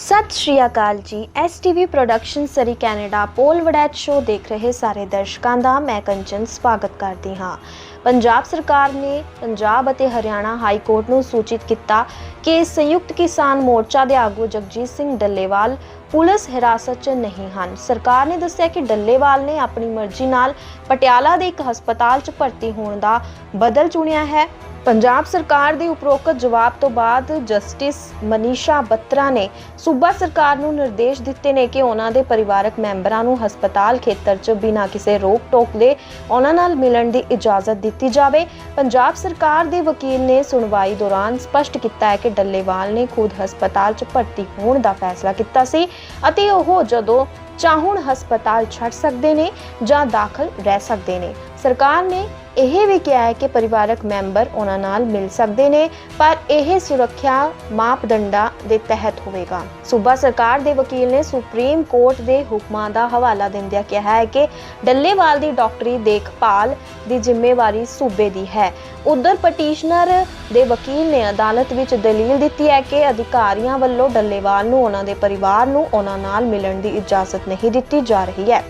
ਸਤਿ ਸ਼੍ਰੀ ਅਕਾਲ ਜੀ। STV production Surrey Canada Paul Waraich show ਦੇਖ ਰਹੇ ਸਾਰੇ ਦਰਸ਼ਕਾਂ ਦਾ ਮੈਂ ਕੰਚਨ ਸਵਾਗਤ ਕਰਦੀ ਹਾਂ। ਪੰਜਾਬ ਸਰਕਾਰ ਨੇ ਪੰਜਾਬ ਅਤੇ ਹਰਿਆਣਾ ਹਾਈ ਕੋਰਟ ਨੂੰ ਸੂਚਿਤ ਕੀਤਾ ਕਿ ਸੰਯੁਕਤ ਕਿਸਾਨ ਮੋਰਚਾ ਦੇ ਆਗੂ ਜਗਜੀਤ ਸਿੰਘ ਡੱਲੇਵਾਲ ਪੁਲਿਸ ਹਿਰਾਸਤ 'ਚ ਨਹੀਂ ਹਨ। ਸਰਕਾਰ ਨੇ ਦੱਸਿਆ ਕਿ ਡੱਲੇਵਾਲ ਨੇ ਆਪਣੀ ਮਰਜ਼ੀ ਨਾਲ ਪਟਿਆਲਾ ਦੇ ਇੱਕ ਹਸਪਤਾਲ 'ਚ ਭਰਤੀ ਹੋਣ ਦਾ ਬਦਲ ਚੁਣਿਆ ਹੈ। ਪੰਜਾਬ ਸਰਕਾਰ ਦੇ ਉਪਰੋਕਤ ਜਵਾਬ ਤੋਂ ਬਾਅਦ ਜਸਟਿਸ ਮਨੀਸ਼ਾ ਬੱਤਰਾ ਨੇ ਸੂਬਾ ਸਰਕਾਰ ਨੂੰ ਨਿਰਦੇਸ਼ ਦਿੱਤੇ ਨੇ ਕਿ ਉਹਨਾਂ ਦੇ ਪਰਿਵਾਰਕ ਮੈਂਬਰਾਂ ਨੂੰ ਹਸਪਤਾਲ ਖੇਤਰ 'ਚ ਬਿਨਾਂ ਕਿਸੇ ਰੋਕ ਟੋਕ ਦੇ ਉਹਨਾਂ ਨਾਲ ਮਿਲਣ ਦੀ ਇਜਾਜ਼ਤ ਦਿੱਤੀ ਜਾਵੇ। ਪੰਜਾਬ ਸਰਕਾਰ ਦੇ ਵਕੀਲ ਨੇ ਸੁਣਵਾਈ ਦੌਰਾਨ ਸਪਸ਼ਟ ਕੀਤਾ ਹੈ ਕਿ ਡੱਲੇਵਾਲ ਨੇ ਖੁਦ ਹਸਪਤਾਲ 'ਚ ਭਰਤੀ ਹੋਣ ਦਾ ਫੈਸਲਾ ਕੀਤਾ ਸੀ ਅਤੇ ਉਹ ਜਦੋਂ ਚਾਹੁਣ ਹਸਪਤਾਲ ਛੱਡ ਸਕਦੇ ਨੇ ਜਾਂ ਦਾਖਲ ਰਹਿ ਸਕਦੇ ਨੇ। ਸਰਕਾਰ ਨੇ ਇਹ ਵੀ ਕਿਹਾ ਹੈ ਕਿ ਪਰਿਵਾਰਕ ਮੈਂਬਰ ਉਹਨਾਂ ਨਾਲ ਮਿਲ ਸਕਦੇ ਨੇ, ਪਰ ਇਹ ਸੁਰੱਖਿਆ ਮਾਪਦੰਡਾਂ ਦੇ ਤਹਿਤ ਹੋਵੇਗਾ। ਸੂਬਾ ਸਰਕਾਰ ਦੇ ਵਕੀਲ ਨੇ ਸੁਪਰੀਮ ਕੋਰਟ ਦੇ ਹੁਕਮਾਂ ਦਾ ਹਵਾਲਾ ਦਿੰਦਿਆਂ ਕਿਹਾ ਹੈ ਕਿ ਡੱਲੇਵਾਲ ਦੀ ਡਾਕਟਰੀ ਦੇਖਭਾਲ ਦੀ ਜ਼ਿੰਮੇਵਾਰੀ ਸੂਬੇ ਦੀ ਹੈ। ਉਧਰ ਪਟੀਸ਼ਨਰ ਦੇ ਵਕੀਲ ਨੇ ਅਦਾਲਤ ਵਿੱਚ ਦਲੀਲ ਦਿੱਤੀ ਹੈ ਕਿ ਅਧਿਕਾਰੀਆਂ ਵੱਲੋਂ ਡੱਲੇਵਾਲ ਨੂੰ, ਉਹਨਾਂ ਦੇ ਪਰਿਵਾਰ ਨੂੰ ਉਹਨਾਂ ਨਾਲ ਮਿਲਣ ਦੀ ਇਜਾਜ਼ਤ ਨਹੀਂ ਦਿੱਤੀ ਜਾ ਰਹੀ ਹੈ।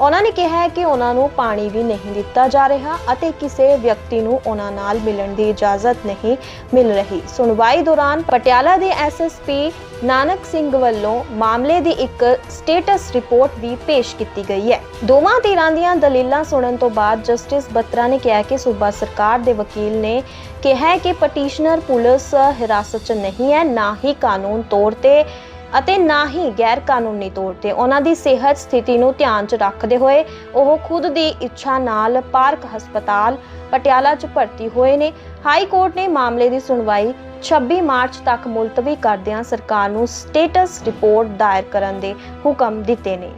ਉਹਨਾਂ ਨੇ ਕਿਹਾ ਕਿ ਉਹਨਾਂ ਨੂੰ ਪਾਣੀ ਵੀ ਨਹੀਂ ਦਿੱਤਾ ਜਾ ਰਿਹਾ ਅਤੇ ਕਿਸੇ ਵਿਅਕਤੀ ਨੂੰ ਉਹਨਾਂ ਨਾਲ ਮਿਲਣ ਦੀ ਇਜਾਜ਼ਤ ਨਹੀਂ ਮਿਲ ਰਹੀ। ਸੁਣਵਾਈ ਦੌਰਾਨ ਪਟਿਆਲਾ ਦੇ ਐਸਐਸਪੀ ਨਾਨਕ ਸਿੰਘ ਵੱਲੋਂ ਮਾਮਲੇ ਦੀ ਇੱਕ ਸਟੇਟਸ ਰਿਪੋਰਟ ਵੀ ਪੇਸ਼ ਕੀਤੀ ਗਈ ਹੈ। ਦੋਵਾਂ ਧਿਰਾਂ ਦੀਆਂ ਦਲੀਲਾਂ ਸੁਣਨ ਤੋਂ ਬਾਅਦ ਜਸਟਿਸ ਬੱਤਰਾ ਨੇ ਕਿਹਾ ਕਿ ਸੂਬਾ ਸਰਕਾਰ ਦੇ ਵਕੀਲ ਨੇ ਕਿਹਾ ਕਿ ਪਟੀਸ਼ਨਰ ਪੁਲਿਸ ਹਿਰਾਸਤ 'ਚ ਨਹੀਂ ਹੈ, ਨਾ ਹੀ ਕਾਨੂੰਨ ਤੌਰ ਤੇ ਅਤੇ ਨਾ ਹੀ ਗੈਰ ਕਾਨੂੰਨੀ ਤੌਰ ਤੇ ਉਹਨਾਂ ਦੀ ਸਿਹਤ ਸਥਿਤੀ ਨੂੰ ਧਿਆਨ 'ਚ ਰੱਖਦੇ ਹੋਏ ਉਹ ਖੁਦ ਦੀ ਇੱਛਾ ਨਾਲ ਪਾਰਕ ਹਸਪਤਾਲ ਪਟਿਆਲਾ 'ਚ ਭਰਤੀ ਹੋਏ ਨੇ। ਹਾਈ ਕੋਰਟ ਨੇ ਮਾਮਲੇ ਦੀ ਸੁਣਵਾਈ 26 ਮਾਰਚ ਤੱਕ ਮੁਲਤਵੀ ਕਰਦਿਆਂ ਸਰਕਾਰ ਨੂੰ ਸਟੇਟਸ ਰਿਪੋਰਟ ਦਾਇਰ ਕਰਨ ਦੇ ਹੁਕਮ ਦਿੱਤੇ ਨੇ।